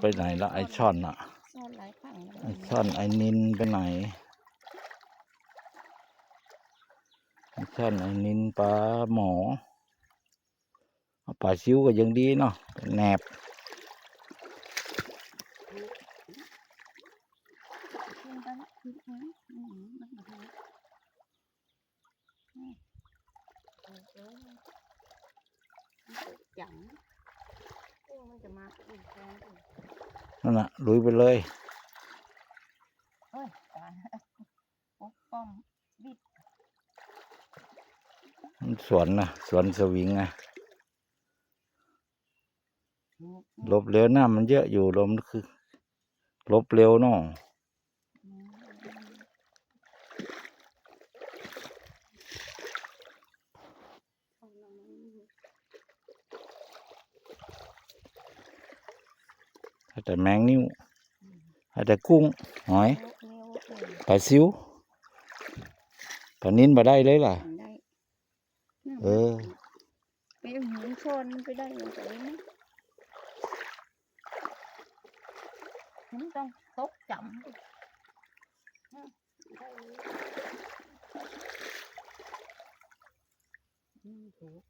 ไปไหนละไอช่อนอะซ่อนหลายฝั่งเลยไอช่อนไอนินไปไหนไอช่อนไอนินปลาหมอเอาปลาซิวก็ยังดีเนาะแหนบขึ้นไปละขึ้นไปละอืมมันมาทางนี้อืมเออเออมันเกิดจังโอ้มันจะมาอีกแทนอีก นั่นน่ะลุยไปเลยเอ้ยตายปกป้อมบิดมันสวนนะสวนสวิงไงงูลบเร็วหน้ามันเยอะอยู่ลมนคือ ลบเร็วเนาะ อืม ให้ แต่แมงนิ้วให้แต่กุ้งหอยเร็วเร็วปลาซิวปลานินมาได้เลยล่ะมันได้น่ะเออไปเอาหินชนไปได้ยังไงนะมันต้องตกจำดิอืมได้เลยอืมถูก